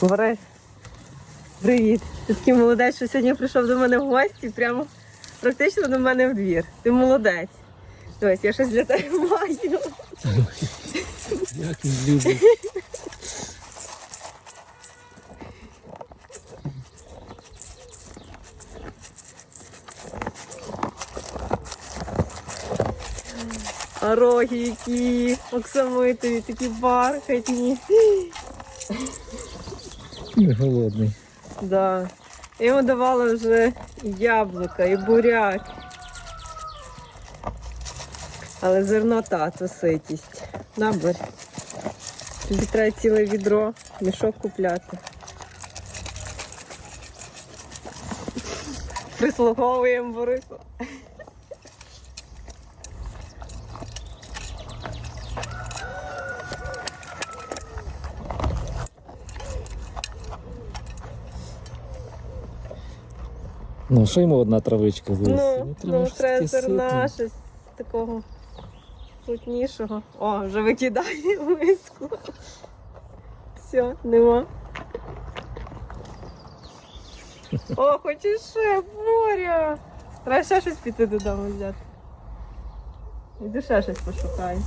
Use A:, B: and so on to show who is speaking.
A: Борис, привіт. Ти такий молодець, що сьогодні прийшов до мене в гості, прямо практично до мене в двір. Ти молодець. Ось, я щось для тебе маю.
B: Як він любить.
A: А роги які оксамитові, такі бархатні.
B: Не голодний.
A: Да. Йому давала вже яблука, і буряк. Але зерно та, то ситість. Набер. Тобі треба ціле відро, мішок купляти. Прислуговуємо Борису.
B: Ну, що йому одна травичка залишиться?
A: Ну,
B: треба
A: ну треба зерна, щось такого плотнішого. О, вже викидає миску. Все, нема. О, хочеш ще, Боря! Треба ще щось піти додому взяти. Іди ще щось пошукай.